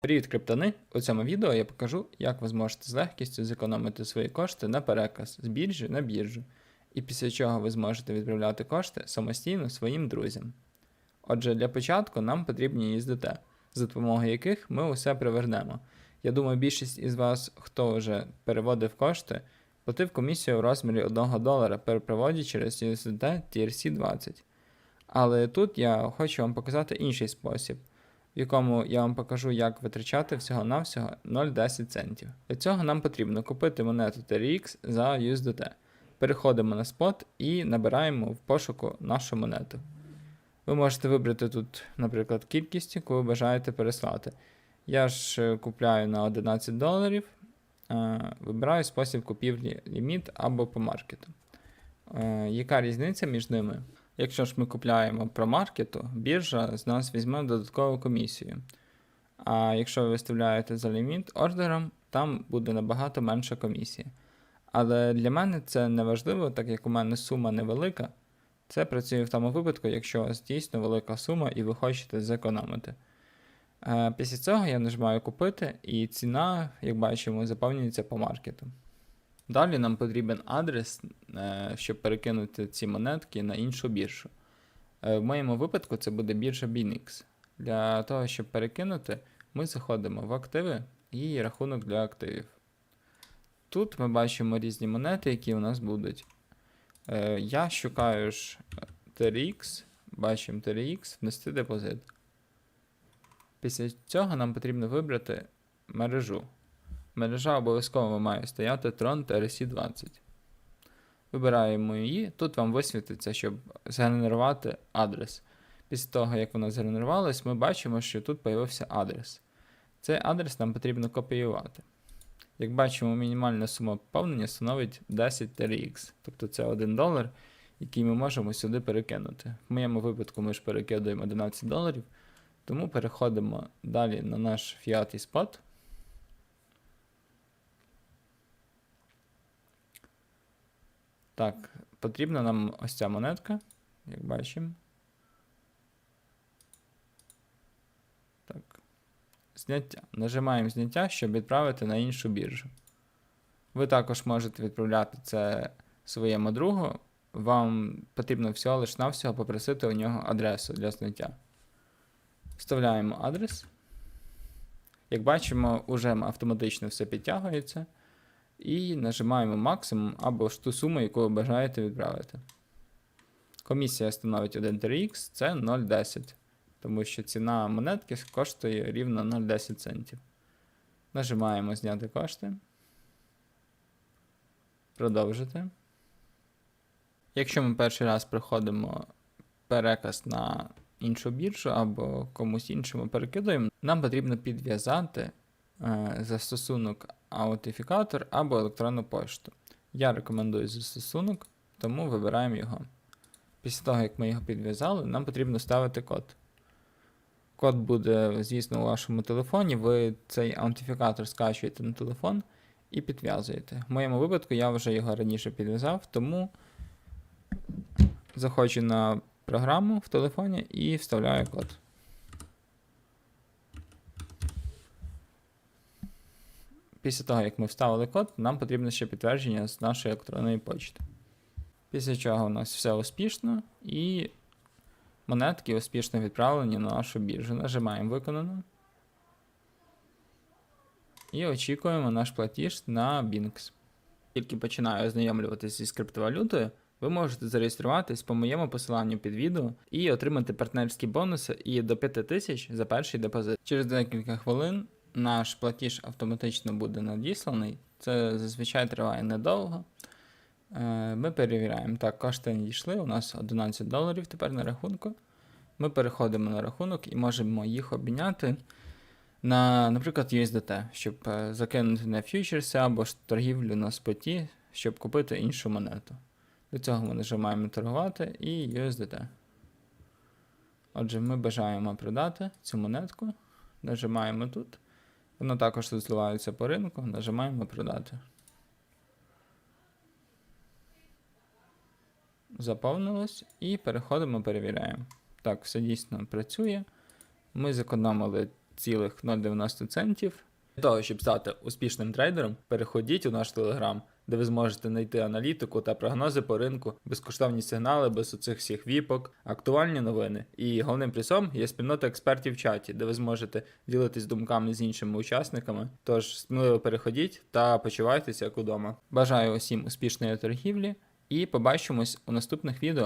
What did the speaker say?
Привіт, криптони! У цьому відео я покажу, як ви зможете з легкістю зекономити свої кошти на переказ з біржі на біржу, і після чого ви зможете відправляти кошти самостійно своїм друзям. Отже, для початку нам потрібні USDT, за допомогою яких ми усе привернемо. Я думаю, більшість із вас, хто вже переводив кошти, платив комісію у розмірі 1 долара при переводі через USDT TRC20. Але тут я хочу вам показати інший спосіб в якому я вам покажу, як витрачати всього-навсього 0,10 центів. Для цього нам потрібно купити монету TRX за USDT. Переходимо на спот і набираємо в пошуку нашу монету. Ви можете вибрати тут, наприклад, кількість, яку ви бажаєте переслати. Я ж е, купляю на 11 доларів, е, вибираю спосіб купівлі ліміт або по маркету. Е, Яка різниця між ними? Якщо ж ми купляємо про маркету, біржа з нас візьме додаткову комісію. А якщо ви виставляєте за ліміт ордером, там буде набагато менша комісія. Але для мене це не важливо, так як у мене сума невелика. Це працює в тому випадку, якщо у вас дійсно велика сума і ви хочете зекономити. Е, Після цього я нажимаю купити, і ціна, як бачимо, заповнюється по маркету. Далі нам потрібен адрес, щоб перекинути ці монетки на іншу біржу. Е, В моєму випадку це буде біржа BNX. Для того, щоб перекинути, ми заходимо в активи і рахунок для активів. Тут ми бачимо різні монети, які у нас будуть. Е, Я шукаю ж TRX, бачимо TRX, внести депозит. Після цього нам потрібно вибрати мережу. Мережа обов'язково має стояти Tron TRC20. Вибираємо її. Тут вам висвітиться, щоб згенерувати адрес. Після того, як вона згенерувалась, ми бачимо, що тут з'явився адрес. Цей адрес нам потрібно копіювати. Як бачимо, мінімальна сума поповнення становить 10 TRX, тобто це 1 долар, який ми можемо сюди перекинути. В моєму випадку ми ж перекидуємо 11 доларів, тому переходимо далі на наш фіат спот. Так, потрібна нам ось ця монетка, як бачимо. Так. Зняття. Нажимаємо зняття, щоб відправити на іншу біржу. Ви також можете відправляти це своєму другу. Вам потрібно всього лиш навсього попросити у нього адресу для зняття. Вставляємо адрес. Як бачимо, уже автоматично все підтягується. І нажимаємо максимум або ж ту суму, яку ви бажаєте відправити. Комісія становить 1 TRX, це 0,10, тому що ціна монетки коштує рівно 0,10 центів. Нажимаємо зняти кошти. Продовжити. Якщо ми перший раз приходимо переказ на іншу біржу або комусь іншому перекидуємо, нам потрібно підв'язати застосунок аутифікатор або електронну пошту. Я рекомендую застосунок, тому вибираємо його. Після того, як ми його підв'язали, нам потрібно ставити код. Код буде, звісно, у вашому телефоні. Ви цей аутентифікатор скачуєте на телефон і підв'язуєте. В моєму випадку я вже його раніше підв'язав, тому заходжу на програму в телефоні і вставляю код. Після того, як ми вставили код, нам потрібно ще підтвердження з нашої електронної почти. Після чого у нас все успішно і монетки успішно відправлені на нашу біржу. Нажимаємо виконано. І очікуємо наш платіж на Binx. Тільки починаю ознайомлюватися зі криптовалютою, ви можете зареєструватись по моєму посиланню під відео і отримати партнерські бонуси і до 5000 за перший депозит. Через декілька хвилин наш платіж автоматично буде надісланий. Це зазвичай триває недовго. Е, Ми перевіряємо. Так, кошти надійшли. У нас 11 доларів тепер на рахунку. Ми переходимо на рахунок і можемо їх обміняти на, наприклад, USDT, щоб е, закинути на фьючерси або ж торгівлю на споті, щоб купити іншу монету. Для цього ми нажимаємо торгувати і USDT. Отже, ми бажаємо продати цю монетку. Нажимаємо тут. Воно також розливається по ринку, нажимаємо продати. Заповнилось і переходимо, перевіряємо. Так, все дійсно працює. Ми зекономили 0,090 центів. Для того, щоб стати успішним трейдером, переходіть у наш телеграм, де ви зможете знайти аналітику та прогнози по ринку, безкоштовні сигнали без оцих всіх віпок, актуальні новини. І головним плюсом є спільнота експертів в чаті, де ви зможете ділитись думками з іншими учасниками. Тож сміливо переходіть та почувайтеся як удома. Бажаю усім успішної торгівлі і побачимось у наступних відео.